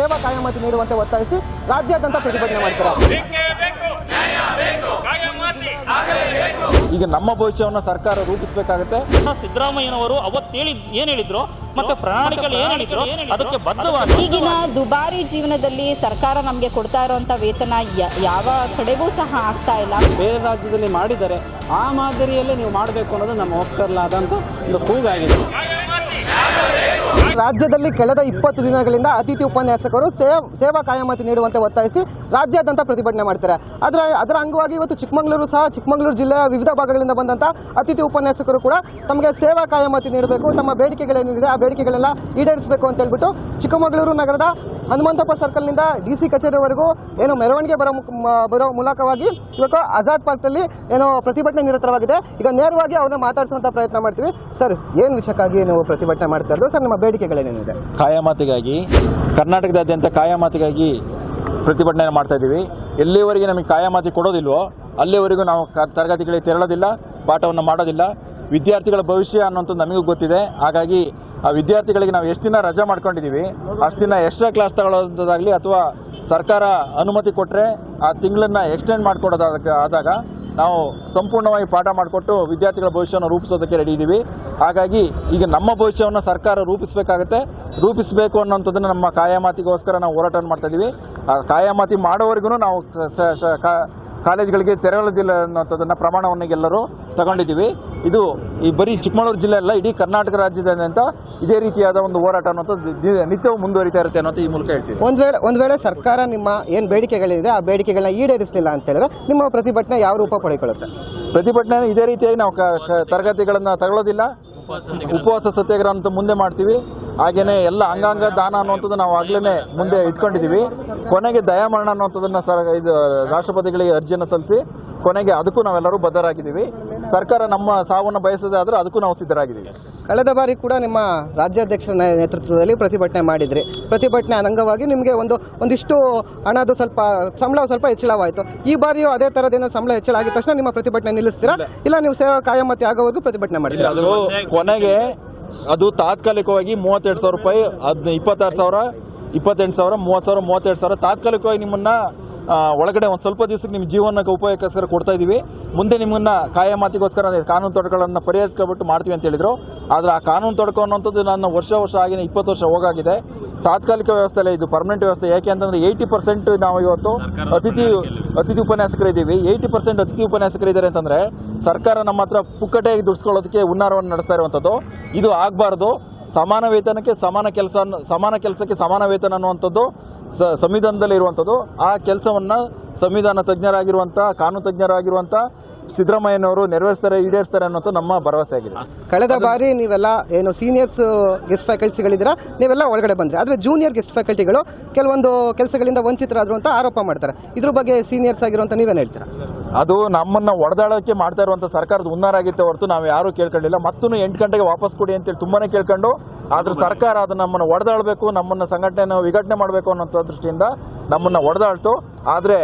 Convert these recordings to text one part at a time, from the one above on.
ಸೇವಾ ಕಾಯಮತಿ ನೀಡುವಂತೆ ಒತ್ತಾಯಿಸಿ ರಾಜ್ಯಾದ್ಯಂತ ಪ್ರತಿಭಟನೆ ಮಾಡ್ತಾರೆ. ಬೇಕೇ ಬೇಕು ನ್ಯಾಯ ಬೇಕು ಕಾಯಮಾತಿ ಈಗ ನಮ್ಮ ಭವಿಷ್ಯವನ್ನು ಸರ್ಕಾರ ರೂಪಿಸಬೇಕಾಗುತ್ತೆ. ಸಿದ್ದರಾಮಯ್ಯನವರು ಅವತ್ತು ಹೇಳಿ ಏನ್ ಹೇಳಿದ್ರು? ಮತ್ತೆ ಪ್ರಣಾಳಿಕೆಗಳು ಏನ್ ಹೇಳಿದ್ರು? ಅದಕ್ಕೆ ಬದ್ಧವಾಗಿ ಈಗಿನ ದುಬಾರಿ ಜೀವನದಲ್ಲಿ ಸರ್ಕಾರ ನಮಗೆ ಕೊಡ್ತಾ ಇರುವಂತ ವೇತನ ಯಾವ ಕಡೆಗೂ ಸಹ ಆಗ್ತಾ ಇಲ್ಲ. ಬೇರೆ ರಾಜ್ಯದಲ್ಲಿ ಮಾಡಿದರೆ ಆ ಮಾದರಿಯಲ್ಲೇ ನೀವು ಮಾಡಬೇಕು ಅನ್ನೋದು ನಮ್ಮ ಒಕ್ಕರ್ಲಾದಂತ ಒಂದು ಕೂಗಾಗಿದೆ. ರಾಜ್ಯದಲ್ಲಿ ಕಳೆದ ಇಪ್ಪತ್ತು ದಿನಗಳಿಂದ ಅತಿಥಿ ಉಪನ್ಯಾಸಕರು ಸೇವ್ ಕಾಯಮತಿ ನೀಡುವಂತೆ ಒತ್ತಾಯಿಸಿ ರಾಜ್ಯಾದ್ಯಂತ ಪ್ರತಿಭಟನೆ ಮಾಡ್ತಾರೆ. ಅದರ ಅದರ ಅಂಗವಾಗಿ ಇವತ್ತು ಚಿಕ್ಕಮಗಳೂರು ಸಹ ಚಿಕ್ಕಮಗಳೂರು ಜಿಲ್ಲೆಯ ವಿವಿಧ ಭಾಗಗಳಿಂದ ಬಂದಂಥ ಅತಿಥಿ ಉಪನ್ಯಾಸಕರು ಕೂಡ ತಮಗೆ ಸೇವಾ ಕಾಯಮತಿ ನೀಡಬೇಕು, ತಮ್ಮ ಬೇಡಿಕೆಗಳೇನಿದೆ ಆ ಬೇಡಿಕೆಗಳೆಲ್ಲ ಈಡೇರಿಸಬೇಕು ಅಂತ ಹೇಳ್ಬಿಟ್ಟು ಚಿಕ್ಕಮಗಳೂರು ನಗರದ ಹನುಮಂತಪ್ಪ ಸರ್ಕಲ್ನಿಂದ ಡಿ ಸಿ ಕಚೇರಿವರೆಗೂ ಏನು ಮೆರವಣಿಗೆ ಬರೋ ಬರೋ ಮೂಲಕವಾಗಿ ಇವತ್ತು ಆಜಾದ್ ಪಾರ್ಕ್ನಲ್ಲಿ ಏನೋ ಪ್ರತಿಭಟನೆ ನಿರತರವಾಗಿದೆ ಈಗ ನೇರವಾಗಿ ಅವ್ರನ್ನ ಮಾತಾಡಿಸುವಂತ ಪ್ರಯತ್ನ ಮಾಡ್ತೀವಿ. ಸರ್, ಏನು ವಿಷಯಕ್ಕಾಗಿ ನೀವು ಪ್ರತಿಭಟನೆ ಮಾಡ್ತಾ ಇರೋದು? ಸರ್, ನಿಮ್ಮ ಬೇಡಿಕೆಗಳೇನೇನಿದೆ? ಕಾಯಮಾತಿಗಾಗಿ ಕರ್ನಾಟಕದಾದ್ಯಂತ ಕಾಯಮಾತಿಗಾಗಿ ಪ್ರತಿಭಟನೆ ಮಾಡ್ತಾ ಇದ್ದೀವಿ. ಎಲ್ಲಿವರೆಗೆ ನಮಗೆ ಕಾಯಮಾತಿ ಕೊಡೋದಿಲ್ವೋ, ಅಲ್ಲಿವರೆಗೂ ನಾವು ತರಗತಿಗಳಿಗೆ ತೆರಳೋದಿಲ್ಲ, ಪಾಠವನ್ನು ಮಾಡೋದಿಲ್ಲ. ವಿದ್ಯಾರ್ಥಿಗಳ ಭವಿಷ್ಯ ಅನ್ನೋಂಥದ್ದು ನಮಗೂ ಗೊತ್ತಿದೆ. ಹಾಗಾಗಿ ಆ ವಿದ್ಯಾರ್ಥಿಗಳಿಗೆ ನಾವು ಎಷ್ಟು ದಿನ ರಜೆ ಮಾಡ್ಕೊಂಡಿದ್ದೀವಿ, ಅಷ್ಟು ದಿನ ಎಕ್ಸ್ಟ್ರಾ ಕ್ಲಾಸ್ ತಗೊಳ್ಳೋದಾಗಲಿ ಅಥವಾ ಸರ್ಕಾರ ಅನುಮತಿ ಕೊಟ್ಟರೆ ಆ ತಿಂಗಳನ್ನ ಎಕ್ಸ್ಟೆಂಡ್ ಮಾಡಿಕೊಡೋದಕ್ಕೆ ಆದಾಗ ನಾವು ಸಂಪೂರ್ಣವಾಗಿ ಪಾಠ ಮಾಡಿಕೊಟ್ಟು ವಿದ್ಯಾರ್ಥಿಗಳ ಭವಿಷ್ಯವನ್ನು ರೂಪಿಸೋದಕ್ಕೆ ರೆಡಿ ಇದ್ದೀವಿ. ಹಾಗಾಗಿ ಈಗ ನಮ್ಮ ಭವಿಷ್ಯವನ್ನು ಸರ್ಕಾರ ರೂಪಿಸಬೇಕಾಗತ್ತೆ. ರೂಪಿಸಬೇಕು ಅನ್ನೋಂಥದ್ದನ್ನು ನಮ್ಮ ಕಾಯಾಮಾತಿಗೋಸ್ಕರ ನಾವು ಹೋರಾಟವನ್ನು ಮಾಡ್ತಾ ಇದ್ದೀವಿ. ಆ ಕಾಯಮಾತಿ ಮಾಡೋವರೆಗೂ ನಾವು ಕಾಲೇಜ್ಗಳಿಗೆ ತೆರಳೋದಿಲ್ಲ ಅನ್ನೋಂಥದ್ದನ್ನು ಪ್ರಮಾಣವನ್ನು ಎಲ್ಲರೂ ತಗೊಂಡಿದ್ದೀವಿ. ಇದು ಈ ಬರೀ ಚಿಕ್ಕಮಗಳೂರು ಜಿಲ್ಲೆ ಅಲ್ಲ ಇಡೀ ಕರ್ನಾಟಕ ರಾಜ್ಯದಾದ್ಯಂತ ಇದೇ ರೀತಿಯಾದ ಒಂದು ಹೋರಾಟ ಅನ್ನೋದು ನಿತ್ಯವೂ ಮುಂದುವರಿತಾ ಇರುತ್ತೆ ಅನ್ನೋದು ಈ ಮೂಲಕ ಹೇಳ್ತೀವಿ. ಒಂದ್ ವೇಳೆ ಒಂದ್ ವೇಳೆ ಸರ್ಕಾರ ನಿಮ್ಮ ಏನು ಬೇಡಿಕೆಗಳಿದೆ ಆ ಬೇಡಿಕೆಗಳನ್ನ ಈಡೇರಿಸಲಿಲ್ಲ ಅಂತ ಹೇಳಿದ್ರೆ ನಿಮ್ಮ ಪ್ರತಿಭಟನೆ ಯಾವ ರೂಪ ಪಡೆಕೊಳ್ಳುತ್ತೆ? ಪ್ರತಿಭಟನೆ ಇದೇ ರೀತಿಯಾಗಿ ನಾವು ತರಗತಿಗಳನ್ನು ತಗೊಳ್ಳೋದಿಲ್ಲ. ಉಪವಾಸ ಸತ್ಯಾಗ್ರಹ ಅಂತ ಮುಂದೆ ಮಾಡ್ತೀವಿ. ಹಾಗೇನೆ ಎಲ್ಲ ಅಂಗಾಂಗ ದಾನ ಅನ್ನುವಂಥದ್ದು ನಾವು ಆಗ್ಲೇ ಮುಂದೆ ಇಟ್ಕೊಂಡಿದ್ದೀವಿ. ಕೊನೆಗೆ ದಯಾಮರಣ ಅನ್ನುವಂಥದ್ದನ್ನ ಸರ್ ಇದು ರಾಷ್ಟ್ರಪತಿಗಳಿಗೆ ಅರ್ಜಿಯನ್ನು ಸಲ್ಲಿಸಿ ಕೊನೆಗೆ ಅದಕ್ಕೂ ನಾವೆಲ್ಲರೂ ಬದ್ಧರಾಗಿದ್ದೀವಿ. ಸರ್ಕಾರ ನಮ್ಮ ಸಾವನ್ನು ಬಯಸದೇ ಆದರೆ ಅದಕ್ಕೂ ನಾವು ಸಿದ್ಧರಾಗಿದ್ದೀವಿ. ಕಳೆದ ಬಾರಿ ಕೂಡ ನಿಮ್ಮ ರಾಜ್ಯಾಧ್ಯಕ್ಷರ ನೇತೃತ್ವದಲ್ಲಿ ಪ್ರತಿಭಟನೆ ಮಾಡಿದ್ರಿ. ಪ್ರತಿಭಟನೆ ಅಂಗವಾಗಿ ನಿಮಗೆ ಒಂದು ಒಂದಿಷ್ಟು ಹಣದು ಸ್ವಲ್ಪ ಸಂಬಳ ಸ್ವಲ್ಪ ಹೆಚ್ಚಳವಾಯಿತು. ಈ ಬಾರಿಯೂ ಅದೇ ಥರದೇನೋ ಸಂಬಳ ಹೆಚ್ಚಳ ಆಗಿದ ತಕ್ಷಣ ನಿಮ್ಮ ಪ್ರತಿಭಟನೆ ನಿಲ್ಲಿಸ್ತೀರಾ? ಇಲ್ಲ. ನೀವು ಸೇವಾ ಕಾಯಮತಿ ಆಗೋವರೆಗೂ ಪ್ರತಿಭಟನೆ ಮಾಡಿದ್ರಿ? ಅದು ಕೊನೆಗೆ ಅದು ತಾತ್ಕಾಲಿಕವಾಗಿ ಮೂವತ್ತೆರಡು ಸಾವಿರ ರೂಪಾಯಿ ಹದ್ ಇಪ್ಪತ್ತಾರು ಸಾವಿರ ಇಪ್ಪತ್ತೆಂಟು ಸಾವಿರ ಮೂವತ್ತು ಸಾವಿರ ಮೂವತ್ತೆರಡು ಸಾವಿರ. ತಾತ್ಕಾಲಿಕವಾಗಿ ನಿಮ್ಮನ್ನು ಒಳಗಡೆ ಒಂದು ಸ್ವಲ್ಪ ದಿವಸಕ್ಕೆ ನಿಮ್ಮ ಜೀವನಕ್ಕೆ ಉಪಯೋಗಕ್ಕೋಸ್ಕರ ಕೊಡ್ತಾ ಇದ್ದೀವಿ ಮುಂದೆ ನಿಮ್ಮನ್ನ ಕಾಯಮಾತಿಗೋಸ್ಕರ ಕಾನೂನು ತೊಡಕುಗಳನ್ನು ಪರಿಹರಿಸ್ಕೊಬಿಟ್ಟು ಮಾಡ್ತೀವಿ ಅಂತ ಹೇಳಿದ್ರು. ಆದರೆ ಆ ಕಾನೂನು ತೊಡಕು ಅನ್ನೋಂಥದ್ದು ನನ್ನ ವರ್ಷ ವರ್ಷ ಆಗಿನ ಇಪ್ಪತ್ತು ವರ್ಷ ಹೋಗಾಗಿದೆ. ತಾತ್ಕಾಲಿಕ ವ್ಯವಸ್ಥೆ ಅಲ್ಲ ಇದು ಪರ್ಮನೆಂಟ್ ವ್ಯವಸ್ಥೆ. ಯಾಕೆ ಅಂತಂದರೆ ಏಯ್ಟಿ ಪರ್ಸೆಂಟ್ ನಾವು ಇವತ್ತು ಅತಿಥಿ ಅತಿಥಿ ಉಪನ್ಯಾಸಕರು ಇದ್ದೀವಿ. ಏಯ್ಟಿ ಪರ್ಸೆಂಟ್ ಅತಿಥಿ ಉಪನ್ಯಾಸಕರು ಅಂತಂದರೆ ಅಂತಂದ್ರೆ ಸರ್ಕಾರ ನಮ್ಮ ಹತ್ರ ಪುಕ್ಕಟೆಯಾಗಿ ದುಡ್ಸ್ಕೊಳ್ಳೋದಕ್ಕೆ ಹುನ್ನಾರವನ್ನು ನಡೆಸ್ತಾ ಇರುವಂಥದ್ದು. ಇದು ಆಗಬಾರ್ದು. ಸಮಾನ ವೇತನಕ್ಕೆ ಸಮಾನ ಕೆಲಸ ಸಮಾನ ಕೆಲಸಕ್ಕೆ ಸಮಾನ ವೇತನ ಅನ್ನುವಂಥದ್ದು ಸಂವಿಧಾನದಲ್ಲಿ ಇರುವಂಥದ್ದು. ಆ ಕೆಲಸವನ್ನು ಸಂವಿಧಾನ ತಜ್ಞರಾಗಿರುವಂಥ ಕಾನೂನು ತಜ್ಞರಾಗಿರುವಂಥ ಸಿದ್ದರಾಮಯ್ಯನವರು ನೆರವೇರಿಸ್ತಾರೆ ಈಡೇರಿಸ್ತಾರೆ ಅನ್ನೋದು ನಮ್ಮ ಭರವಸೆ ಆಗಿದೆ. ಕಳೆದ ಬಾರಿ ನೀವೆಲ್ಲ ಏನು ಸೀನಿಯರ್ಸ್ ಗೆಸ್ಟ್ ಫ್ಯಾಕಲ್ಟಿಗಳಿದ್ದೀರಾ ನೀವೆಲ್ಲ ಒಳಗಡೆ ಬಂದ್ರೆ. ಆದರೆ ಜೂನಿಯರ್ ಗೆಸ್ಟ್ ಫ್ಯಾಕಲ್ಟಿಗಳು ಕೆಲವೊಂದು ಕೆಲಸಗಳಿಂದ ವಂಚಿತರಾದರು ಅಂತ ಆರೋಪ ಮಾಡ್ತಾರೆ. ಇದ್ರ ಬಗ್ಗೆ ಸೀನಿಯರ್ಸ್ ಆಗಿರುವಂತ ನೀವೇನು ಹೇಳ್ತೀರಾ? ಅದು ನಮ್ಮನ್ನು ಒಡೆದಾಳಕ್ಕೆ ಮಾಡ್ತಾ ಇರುವಂತ ಸರ್ಕಾರದ ಹುನ್ನಾರ ಆಗಿತ್ತೆ ಹೊರತು ನಾವು ಯಾರು ಕೇಳ್ಕೊಂಡಿಲ್ಲ. ಮತ್ತೂ ಎಂಟು ಗಂಟೆಗೆ ವಾಪಸ್ ಕೊಡಿ ಅಂತೇಳಿ ತುಂಬಾನೇ ಕೇಳ್ಕೊಂಡು ಆದ್ರೆ ಸರ್ಕಾರ ಅದು ನಮ್ಮನ್ನು ಒಡೆದಾಳ್ಬೇಕು ನಮ್ಮನ್ನ ಸಂಘಟನೆ ವಿಘಟನೆ ಮಾಡಬೇಕು ಅನ್ನೋ ದೃಷ್ಟಿಯಿಂದ ನಮ್ಮನ್ನ ಒಡೆದಾಳ್ತು. ಆದರೆ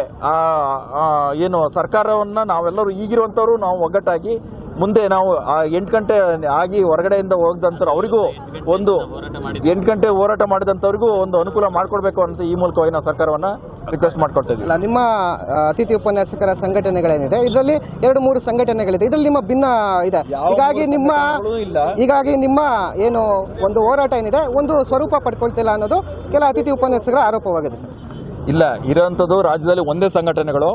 ಏನು ಸರ್ಕಾರವನ್ನ ನಾವೆಲ್ಲರೂ ಈಗಿರುವಂತವ್ರು ನಾವು ಒಗ್ಗಟ್ಟಾಗಿ ಮುಂದೆ ನಾವು ಆ ಎಂಟು ಗಂಟೆ ಆಗಿ ಹೊರಗಡೆಯಿಂದ ಹೋಗದಂತ ಅವರಿಗೂ ಒಂದು ಎಂಟು ಗಂಟೆ ಹೋರಾಟ ಮಾಡಿದಂಥವ್ರಿಗೂ ಒಂದು ಅನುಕೂಲ ಮಾಡ್ಕೊಡ್ಬೇಕು ಅಂತ ಈ ಮೂಲಕವಾಗಿ ನಾವು ಸರ್ಕಾರವನ್ನ ರಿಕ್ವೆಸ್ಟ್ ಮಾಡ್ಕೊಳ್ತಾ ಇದ್ದೀವಿ. ನಿಮ್ಮ ಅತಿಥಿ ಉಪನ್ಯಾಸಕರ ಸಂಘಟನೆಗಳೇನಿದೆ ಇದರಲ್ಲಿ ಎರಡು ಮೂರು ಸಂಘಟನೆಗಳಿದೆ ಇದರಲ್ಲಿ ನಿಮ್ಮ ಭಿನ್ನ ಇದೆ. ಹೀಗಾಗಿ ನಿಮ್ಮ ಇಲ್ಲ. ಹೀಗಾಗಿ ನಿಮ್ಮ ಏನು ಒಂದು ಹೋರಾಟ ಏನಿದೆ? ಒಂದು ಸ್ವರೂಪ ಪಡ್ಕೊಳ್ತಿಲ್ಲ ಅನ್ನೋದು ಕೆಲ ಅತಿಥಿ ಉಪನ್ಯಾಸಕರ ಆರೋಪವಾಗಿದೆ ಸರ್. ಇಲ್ಲ, ಇರೋಂಥದ್ದು ರಾಜ್ಯದಲ್ಲಿ ಒಂದೇ ಸಂಘಟನೆಗಳು.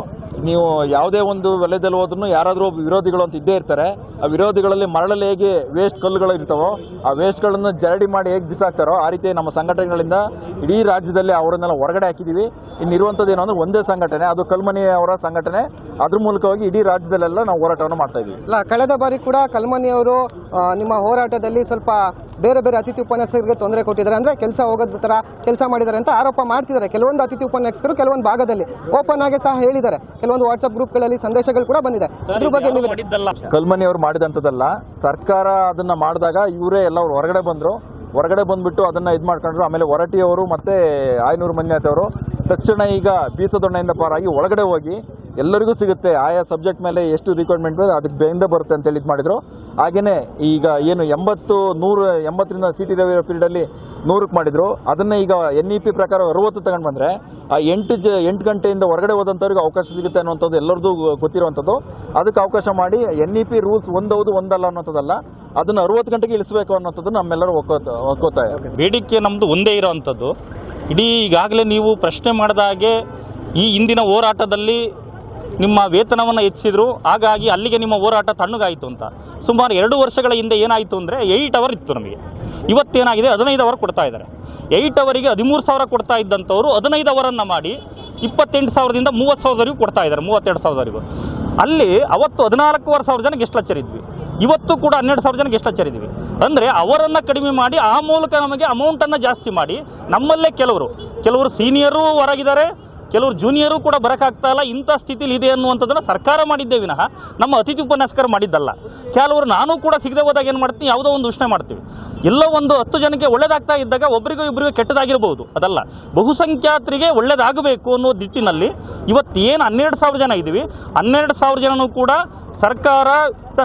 ನೀವು ಯಾವುದೇ ಒಂದು ವಲಯದಲ್ಲಿ ಹೋದ್ರೂ ಯಾರಾದರೂ ವಿರೋಧಿಗಳು ಅಂತ ಇದ್ದೇ ಇರ್ತಾರೆ. ಆ ವಿರೋಧಿಗಳಲ್ಲಿ ಮರಳಲ್ಲಿ ಹೇಗೆ ವೇಸ್ಟ್ ಕಲ್ಲುಗಳು ಇರ್ತಾವೋ, ಆ ವೇಸ್ಟ್ಗಳನ್ನು ಜರಡಿ ಮಾಡಿ ಹೇಗೆ ಬಿಸಾಕ್ತಾರೋ, ಆ ರೀತಿ ನಮ್ಮ ಸಂಘಟನೆಗಳಿಂದ ಇಡೀ ರಾಜ್ಯದಲ್ಲಿ ಅವರನ್ನೆಲ್ಲ ಹೊರಗಡೆ ಹಾಕಿದ್ದೀವಿ ಇನ್ನು ಇರುವಂಥದ್ದು ಅಂದ್ರೆ ಒಂದೇ ಸಂಘಟನೆ, ಅದು ಕಲ್ಮನಿ ಅವರ ಸಂಘಟನೆ. ಅದ್ರ ಮೂಲಕವಾಗಿ ಇಡೀ ರಾಜ್ಯದಲ್ಲೆಲ್ಲ ನಾವು ಹೋರಾಟವನ್ನು ಮಾಡ್ತಾ ಇದ್ದೀವಿ ಅಲ್ಲ ಕಳೆದ ಬಾರಿ ಕೂಡ ಕಲ್ಮನಿ ಅವರು ನಿಮ್ಮ ಹೋರಾಟದಲ್ಲಿ ಸ್ವಲ್ಪ ಬೇರೆ ಬೇರೆ ಅತಿಥಿ ಉಪನ್ಯಾಸಕರಿಗೆ ತೊಂದರೆ ಕೊಟ್ಟಿದ್ದಾರೆ. ಅಂದ್ರೆ ಕೆಲಸ ಹೋಗೋದ ಥರ ಕೆಲಸ ಮಾಡಿದ್ದಾರೆ ಅಂತ ಆರೋಪ ಮಾಡ್ತಿದ್ದಾರೆ. ಕೆಲವೊಂದು ಅತಿಥಿ ಉಪನ್ಯಾಸಕರು ಕೆಲವೊಂದು ಭಾಗದಲ್ಲಿ ಓಪನ್ ಆಗಿ ಸಹ ಹೇಳಿದ್ದಾರೆ. ಕೆಲವೊಂದು ವಾಟ್ಸಪ್ ಗ್ರೂಪ್ಗಳಲ್ಲಿ ಸಂದೇಶಗಳು ಕೂಡ ಬಂದಿದೆ. ಅದ್ರ ಬಗ್ಗೆ ನೀವು ಮಾಡಿದ್ದಲ್ಲ? ಕಲ್ಮನಿ ಅವರು ಮಾಡಿದಂಥದ್ದಲ್ಲ. ಸರ್ಕಾರ ಅದನ್ನ ಮಾಡಿದಾಗ ಇವರೇ ಎಲ್ಲ ಅವ್ರು ಹೊರಗಡೆ ಬಂದರು. ಹೊರಗಡೆ ಬಂದ್ಬಿಟ್ಟು ಅದನ್ನ ಇದು ಮಾಡ್ಕೊಂಡ್ರು. ಆಮೇಲೆ ಹೊರಟಿಯವರು ಮತ್ತೆ ಆಯನೂರು ಅವರು ತಕ್ಷಣ ಈಗ ಬೀಸದೊಣ್ಣೆಯಿಂದ ಪಾರಾಗಿ ಒಳಗಡೆ ಹೋಗಿ ಎಲ್ಲರಿಗೂ ಸಿಗುತ್ತೆ. ಆಯಾ ಸಬ್ಜೆಕ್ಟ್ ಮೇಲೆ ಎಷ್ಟು ರಿಕ್ವೈರ್ಮೆಂಟ್ ಬೇಕು ಅದಕ್ಕೆ ಬೇಯಿಂದ ಬರುತ್ತೆ ಅಂತ ಹೇಳಿ ಇದು ಮಾಡಿದ್ರು. ಹಾಗೇನೆ ಈಗ ಏನು ಎಂಬತ್ತು, ನೂರು, ಎಂಬತ್ತರಿಂದ ಸಿ ಟಿ ರವಿ ಪೀರಿಯಡಲ್ಲಿ ನೂರಕ್ಕೆ ಮಾಡಿದ್ರು. ಅದನ್ನ ಈಗ ಎನ್ ಇ ಪಿ ಪ್ರಕಾರ ಅರವತ್ತು ತಗೊಂಡು ಬಂದರೆ, ಆ ಎಂಟು ಎಂಟು ಗಂಟೆಯಿಂದ ಹೊರಗಡೆ ಹೋದಂಥವ್ರಿಗೆ ಅವಕಾಶ ಸಿಗುತ್ತೆ ಅನ್ನುವಂಥದ್ದು ಎಲ್ಲರದ್ದು ಗೊತ್ತಿರುವಂಥದ್ದು. ಅದಕ್ಕೆ ಅವಕಾಶ ಮಾಡಿ ಎನ್ ಇ ಪಿ ರೂಲ್ಸ್ ಒಂದೌದು ಒಂದಲ್ಲ ಅನ್ನೋಂಥದ್ದಲ್ಲ ಅದನ್ನು ಅರವತ್ತು ಗಂಟೆಗೆ ಇಳಿಸಬೇಕು ಅನ್ನೋಂಥದ್ದು ನಮ್ಮೆಲ್ಲರೂ ಒಕ್ಕೋತಾ ಬೇಡಿಕೆ ನಮ್ಮದು ಒಂದೇ ಇರೋವಂಥದ್ದು. ಇಡೀ ಈಗಾಗಲೇ ನೀವು ಪ್ರಶ್ನೆ ಮಾಡಿದ ಹಾಗೆ ಈ ಹಿಂದಿನ ಹೋರಾಟದಲ್ಲಿ ನಿಮ್ಮ ವೇತನವನ್ನು ಹೆಚ್ಚಿಸಿದ್ರು. ಹಾಗಾಗಿ ಅಲ್ಲಿಗೆ ನಿಮ್ಮ ಹೋರಾಟ ತಣ್ಣಗಾಯಿತು ಅಂತ. ಸುಮಾರು ಎರಡು ವರ್ಷಗಳ ಹಿಂದೆ ಏನಾಯಿತು ಅಂದರೆ ಏಯ್ಟ್ ಅವರ್ ಇತ್ತು ನಮಗೆ. ಇವತ್ತೇನಾಗಿದೆ? ಹದಿನೈದು ಅವರ್ ಕೊಡ್ತಾ ಇದ್ದಾರೆ. ಏಯ್ಟ್ ಅವರಿಗೆ ಹದಿಮೂರು ಸಾವಿರ ಕೊಡ್ತಾ ಇದ್ದಂಥವ್ರು ಹದಿನೈದು ಅವರನ್ನು ಮಾಡಿ ಇಪ್ಪತ್ತೆಂಟು ಸಾವಿರದಿಂದ ಮೂವತ್ತು ಸಾವಿರದವರೆಗೂ ಕೊಡ್ತಾ ಇದ್ದಾರೆ, ಮೂವತ್ತೆರಡು ಸಾವಿರದವರೆಗೂ ಅಲ್ಲಿ ಅವತ್ತು ಹದಿನಾಲ್ಕೂವರೆ ಸಾವಿರ ಜನ ಗೆಸ್ಟ್ ಹಚ್ಚರಿದ್ವಿ ಇವತ್ತು ಕೂಡ ಹನ್ನೆರಡು ಸಾವಿರ ಜನ ಗೆಸ್ಟ್ ಲೆಕ್ಚರ್ ಇದ್ವಿ ಅಂದರೆ ಅವರನ್ನು ಕಡಿಮೆ ಮಾಡಿ ಆ ಮೂಲಕ ನಮಗೆ ಅಮೌಂಟನ್ನು ಜಾಸ್ತಿ ಮಾಡಿ ನಮ್ಮಲ್ಲೇ ಕೆಲವರು ಕೆಲವರು ಸೀನಿಯರು ಹೊರಗಿದ್ದಾರೆ ಕೆಲವರು ಜೂನಿಯರು ಕೂಡ ಬರೋಕ್ಕಾಗ್ತಾ ಇಲ್ಲ. ಇಂಥ ಸ್ಥಿತಿಲಿ ಇದೆ ಅನ್ನುವಂಥದ್ದನ್ನು ಸರ್ಕಾರ ಮಾಡಿದ್ದೇ ವಿನಃ ನಮ್ಮ ಅತಿಥಿ ಉಪನ್ಯಾಸಕರು ಮಾಡಿದ್ದಲ್ಲ. ಕೆಲವರು ನಾನು ಕೂಡ ಸಿಗದೆ ಹೋದಾಗ ಏನು ಮಾಡ್ತೀನಿ? ಯಾವುದೋ ಒಂದು ಉಷ್ಣೆ ಮಾಡ್ತೀವಿ. ಎಲ್ಲೋ ಒಂದು ಹತ್ತು ಜನಕ್ಕೆ ಒಳ್ಳೇದಾಗ್ತಾ ಇದ್ದಾಗ ಒಬ್ಬರಿಗೂ ಇಬ್ಬರಿಗೂ ಕೆಟ್ಟದಾಗಿರ್ಬೋದು. ಅದಲ್ಲ. ಬಹುಸಂಖ್ಯಾತರಿಗೆ ಒಳ್ಳೇದಾಗಬೇಕು ಅನ್ನೋ ದಿಟ್ಟಿನಲ್ಲಿ ಇವತ್ತು ಏನು ಹನ್ನೆರಡು ಸಾವಿರ ಜನ ಇದ್ದೀವಿ. ಹನ್ನೆರಡು ಸಾವಿರ ಜನನೂ ಕೂಡ ಸರ್ಕಾರ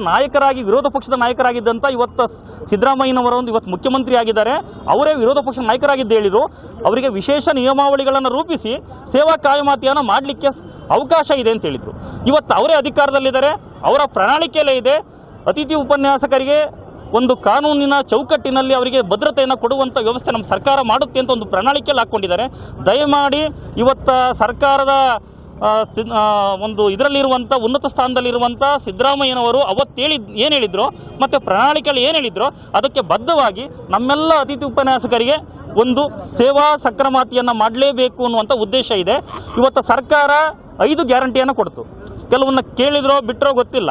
ನಾಯಕರಾಗಿ, ವಿರೋಧ ಪಕ್ಷದ ನಾಯಕರಾಗಿದ್ದಂಥ ಇವತ್ತು ಸಿದ್ದರಾಮಯ್ಯನವರ ಒಂದು ಇವತ್ತು ಮುಖ್ಯಮಂತ್ರಿ ಆಗಿದ್ದಾರೆ. ಅವರೇ ವಿರೋಧ ಪಕ್ಷದ ನಾಯಕರಾಗಿದ್ದು ಹೇಳಿದರು. ಅವರಿಗೆ ವಿಶೇಷ ನಿಯಮಾವಳಿಗಳನ್ನು ರೂಪಿಸಿ ಸೇವಾ ಕಾಯಮಾತಿಯನ್ನು ಮಾಡಲಿಕ್ಕೆ ಅವಕಾಶ ಇದೆ ಅಂತ ಹೇಳಿದರು. ಇವತ್ತು ಅವರೇ ಅಧಿಕಾರದಲ್ಲಿದ್ದಾರೆ. ಅವರ ಪ್ರಣಾಳಿಕೆಯಲ್ಲೇ ಇದೆ. ಅತಿಥಿ ಉಪನ್ಯಾಸಕರಿಗೆ ಒಂದು ಕಾನೂನಿನ ಚೌಕಟ್ಟಿನಲ್ಲಿ ಅವರಿಗೆ ಭದ್ರತೆಯನ್ನು ಕೊಡುವಂಥ ವ್ಯವಸ್ಥೆ ನಮ್ಮ ಸರ್ಕಾರ ಮಾಡುತ್ತೆ ಅಂತ ಒಂದು ಪ್ರಣಾಳಿಕೆಯಲ್ಲಿ ಹಾಕ್ಕೊಂಡಿದ್ದಾರೆ ದಯಮಾಡಿ ಇವತ್ತು ಸರ್ಕಾರದ ಒಂದು ಇದರಲ್ಲಿರುವಂಥ ಉನ್ನತ ಸ್ಥಾನದಲ್ಲಿರುವಂಥ ಸಿದ್ದರಾಮಯ್ಯನವರು ಅವತ್ತು ಹೇಳಿ, ಏನು ಹೇಳಿದ್ರು, ಮತ್ತು ಪ್ರಣಾಳಿಕೆಯಲ್ಲಿ ಏನು ಹೇಳಿದ್ರು, ಅದಕ್ಕೆ ಬದ್ಧವಾಗಿ ನಮ್ಮೆಲ್ಲ ಅತಿಥಿ ಉಪನ್ಯಾಸಕರಿಗೆ ಒಂದು ಸೇವಾ ಸಕ್ರಮಾತಿಯನ್ನು ಮಾಡಲೇಬೇಕು ಅನ್ನುವಂಥ ಉದ್ದೇಶ ಇದೆ. ಇವತ್ತು ಸರ್ಕಾರ ಐದು ಗ್ಯಾರಂಟಿಯನ್ನು ಕೊಡ್ತು. ಕೆಲವನ್ನ ಕೇಳಿದ್ರೋ ಬಿಟ್ಟರೋ ಗೊತ್ತಿಲ್ಲ.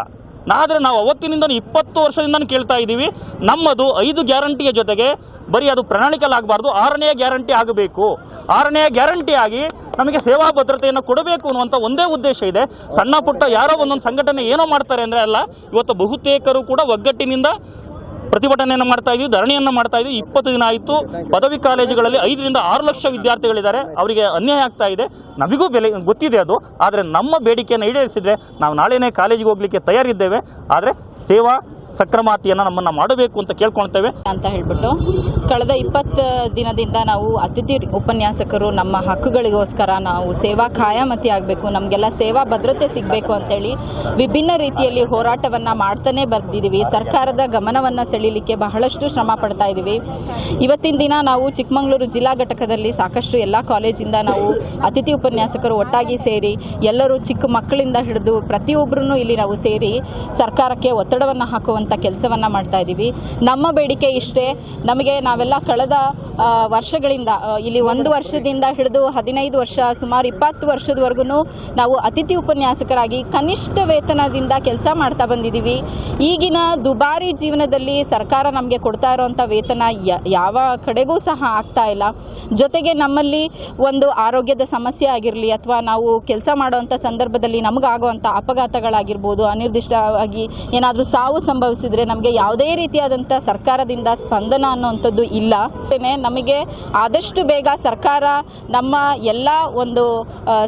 ಆದರೆ ನಾವು ಅವತ್ತಿನಿಂದ ಇಪ್ಪತ್ತು ವರ್ಷದಿಂದ ಕೇಳ್ತಾ ಇದ್ದೀವಿ, ನಮ್ಮದು ಐದು ಗ್ಯಾರಂಟಿಯ ಜೊತೆಗೆ ಬರೀ ಅದು ಪ್ರಣಾಳಿಕೆಯಲ್ಲಿ ಆಗಬಾರ್ದು ಆರನೇ ಗ್ಯಾರಂಟಿ ಆಗಬೇಕು. ಆರನೇ ಗ್ಯಾರಂಟಿ ಆಗಿ ನಮಗೆ ಸೇವಾ ಭದ್ರತೆಯನ್ನು ಕೊಡಬೇಕು ಅನ್ನುವಂಥ ಒಂದೇ ಉದ್ದೇಶ ಇದೆ. ಸಣ್ಣ ಪುಟ್ಟ ಯಾರೋ ಒಂದೊಂದು ಸಂಘಟನೆ ಏನೋ ಮಾಡ್ತಾರೆ ಅಂದರೆ ಅಲ್ಲ, ಇವತ್ತು ಬಹುತೇಕರು ಕೂಡ ಒಗ್ಗಟ್ಟಿನಿಂದ ಪ್ರತಿಭಟನೆಯನ್ನು ಮಾಡ್ತಾ ಇದ್ವಿ, ಧರಣಿಯನ್ನು ಮಾಡ್ತಾ ಇದ್ವಿ. ಇಪ್ಪತ್ತು ದಿನ ಆಯಿತು. ಪದವಿ ಕಾಲೇಜುಗಳಲ್ಲಿ ಐದರಿಂದ ಆರು ಲಕ್ಷ ವಿದ್ಯಾರ್ಥಿಗಳಿದ್ದಾರೆ. ಅವರಿಗೆ ಅನ್ಯಾಯ ಆಗ್ತಾ ಇದೆ. ನಮಗೂ ಬೆಲೆ, ಗೊತ್ತಿದೆ ಅದು. ಆದರೆ ನಮ್ಮ ಬೇಡಿಕೆಯನ್ನು ಈಡೇರಿಸಿದರೆ ನಾವು ನಾಳೆನೇ ಕಾಲೇಜಿಗೆ ಹೋಗಲಿಕ್ಕೆ ತಯಾರಿದ್ದೇವೆ. ಆದರೆ ಸೇವಾ ಸಕ್ರಮಾತಿಯನ್ನು ನಮ್ಮನ್ನು ಮಾಡಬೇಕು ಅಂತ ಕೇಳ್ಕೊಳ್ತೇವೆ. ಅಂತ ಹೇಳ್ಬಿಟ್ಟು ಕಳೆದ ಇಪ್ಪತ್ತು ದಿನದಿಂದ ನಾವು ಅತಿಥಿ ಉಪನ್ಯಾಸಕರು ನಮ್ಮ ಹಕ್ಕುಗಳಿಗೋಸ್ಕರ ನಾವು ಸೇವಾ ಖಾಯಮತಿ ಆಗಬೇಕು, ನಮಗೆಲ್ಲ ಸೇವಾ ಭದ್ರತೆ ಸಿಗಬೇಕು ಅಂತೇಳಿ ವಿಭಿನ್ನ ರೀತಿಯಲ್ಲಿ ಹೋರಾಟವನ್ನು ಮಾಡ್ತಾನೆ ಬರ್ತಿದ್ದೀವಿ ಸರ್ಕಾರದ ಗಮನವನ್ನು ಸೆಳೀಲಿಕ್ಕೆ ಬಹಳಷ್ಟು ಶ್ರಮ ಪಡ್ತಾ ಇದ್ದೀವಿ. ಇವತ್ತಿನ ದಿನ ನಾವು ಚಿಕ್ಕಮಗಳೂರು ಜಿಲ್ಲಾ ಘಟಕದಲ್ಲಿ ಸಾಕಷ್ಟು ಎಲ್ಲ ಕಾಲೇಜಿಂದ ನಾವು ಅತಿಥಿ ಉಪನ್ಯಾಸಕರು ಒಟ್ಟಾಗಿ ಸೇರಿ, ಎಲ್ಲರೂ ಚಿಕ್ಕ ಮಕ್ಕಳಿಂದ ಹಿಡಿದು ಪ್ರತಿಯೊಬ್ಬರೂ ಇಲ್ಲಿ ನಾವು ಸೇರಿ ಸರ್ಕಾರಕ್ಕೆ ಒತ್ತಡವನ್ನು ಹಾಕುವಂಥ ಕೆಲಸವನ್ನು ಮಾಡ್ತಾ ಇದ್ದೀವಿ ನಮ್ಮ ಬೇಡಿಕೆ ಇಷ್ಟೇ. ನಮಗೆ ನಾವೆಲ್ಲ ಕಳೆದ ವರ್ಷಗಳಿಂದ ಇಲ್ಲಿ ಒಂದು ವರ್ಷದಿಂದ ಹಿಡಿದು ಹದಿನೈದು ವರ್ಷ ಸುಮಾರು ಇಪ್ಪತ್ತು ವರ್ಷದವರೆಗೂ ನಾವು ಅತಿಥಿ ಉಪನ್ಯಾಸಕರಾಗಿ ಕನಿಷ್ಠ ವೇತನದಿಂದ ಕೆಲಸ ಮಾಡ್ತಾ ಬಂದಿದ್ದೀವಿ. ಈಗಿನ ದುಬಾರಿ ಜೀವನದಲ್ಲಿ ಸರ್ಕಾರ ನಮಗೆ ಕೊಡ್ತಾ ಇರೋವಂಥ ವೇತನ ಯಾವ ಕಡೆಗೂ ಸಹ ಆಗ್ತಾ ಇಲ್ಲ. ಜೊತೆಗೆ ನಮ್ಮಲ್ಲಿ ಒಂದು ಆರೋಗ್ಯದ ಸಮಸ್ಯೆ ಆಗಿರಲಿ ಅಥವಾ ನಾವು ಕೆಲಸ ಮಾಡುವಂಥ ಸಂದರ್ಭದಲ್ಲಿ ನಮಗಾಗುವಂಥ ಅಪಘಾತಗಳಾಗಿರ್ಬೋದು ಅನಿರ್ದಿಷ್ಟವಾಗಿ ಏನಾದರೂ ಸಾವು ಸಂಭವಿಸಿದರೆ ನಮಗೆ ಯಾವುದೇ ರೀತಿಯಾದಂಥ ಸರ್ಕಾರದಿಂದ ಸ್ಪಂದನ ಅನ್ನೋವಂಥದ್ದು ಇಲ್ಲ. ನಮಗೆ ಆದಷ್ಟು ಬೇಗ ಸರ್ಕಾರ ನಮ್ಮ ಎಲ್ಲ ಒಂದು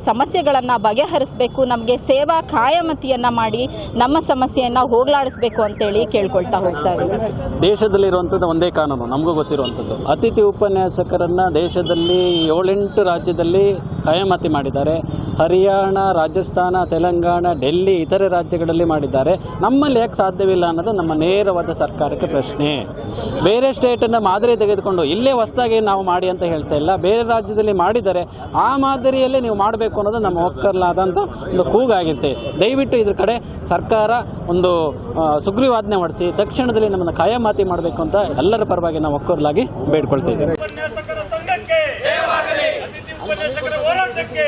ಸಮಸ್ಯೆಗಳನ್ನು ಬಗೆಹರಿಸಬೇಕು, ನಮಗೆ ಸೇವಾ ಕಾಯಮತಿಯನ್ನು ಮಾಡಿ ನಮ್ಮ ಸಮಸ್ಯೆಯನ್ನು ಹೋಗಲಾಡಿಸ್ಬೇಕು ಅಂತೇಳಿ ಕೇಳ್ಕೊಳ್ತಾ ಹೋಗ್ತಾ ದೇಶದಲ್ಲಿ ದೇಶದಲ್ಲಿರುವಂಥದ್ದು ಒಂದೇ ಕಾನೂನು, ನಮಗೂ ಗೊತ್ತಿರುವಂಥದ್ದು. ಅತಿಥಿ ಉಪನ್ಯಾಸಕರನ್ನ ದೇಶದಲ್ಲಿ ಏಳೆಂಟು ರಾಜ್ಯದಲ್ಲಿ ಕಾಯಮತಿ ಮಾಡಿದ್ದಾರೆ. ಹರಿಯಾಣ, ರಾಜಸ್ಥಾನ, ತೆಲಂಗಾಣ, ಡೆಲ್ಲಿ ಇತರೆ ರಾಜ್ಯಗಳಲ್ಲಿ ಮಾಡಿದ್ದಾರೆ. ನಮ್ಮಲ್ಲಿ ಯಾಕೆ ಸಾಧ್ಯವಿಲ್ಲ ಅನ್ನೋದು ನಮ್ಮ ನೇರವಾದ ಸರ್ಕಾರಕ್ಕೆ ಪ್ರಶ್ನೆ. ಬೇರೆ ಸ್ಟೇಟನ್ನು ಮಾದರಿ ತೆಗೆದುಕೊಂಡು ಇಲ್ಲೇ ಹೊಸದಾಗಿ ನಾವು ಮಾಡಿ ಅಂತ ಹೇಳ್ತಾ ಇಲ್ಲ. ಬೇರೆ ರಾಜ್ಯದಲ್ಲಿ ಮಾಡಿದ್ದಾರೆ ಆ ಮಾದರಿಯಲ್ಲೇ ನೀವು ಮಾಡಬೇಕು ಅನ್ನೋದು ನಮ್ಮ ಒಕ್ಕರ್ಲಾದಂಥ ಒಂದು ಕೂಗಾಗಿರುತ್ತೆ. ದಯವಿಟ್ಟು ಇದ್ರ ಕಡೆ ಸರ್ಕಾರ ಒಂದು ಸುಗ್ರೀವಾಜ್ಞೆ ಹೊಡಿಸಿ ತಕ್ಷಣದಲ್ಲಿ ನಮ್ಮನ್ನು ಕಾಯಮಾತಿ ಮಾಡಬೇಕು ಅಂತ ಎಲ್ಲರ ಪರವಾಗಿ ನಾವು ಒಕ್ಕರ್ಲಾಗಿ ಬೇಡ್ಕೊಳ್ತಾ ಉಪನ್ಯಾಸಕರ ಉಪನ್ಯಾಸಕರ ಹೋರಾಟಕ್ಕೆ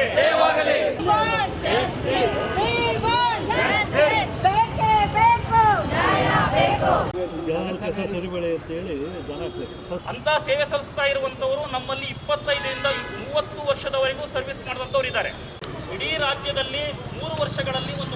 ಅಂತ ಸೇವೆ ಸಲ್ಲಿಸ್ತಾ ಇರುವಂತವರು ನಮ್ಮಲ್ಲಿ ಇಪ್ಪತ್ತೈದರಿಂದ ಮೂವತ್ತು ವರ್ಷದವರೆಗೂ ಸರ್ವಿಸ್ ಮಾಡಿದಂತವ್ರು ಇದ್ದಾರೆ. ಇಡೀ ರಾಜ್ಯದಲ್ಲಿ ಮೂರು ವರ್ಷಗಳಲ್ಲಿ ಒಂದು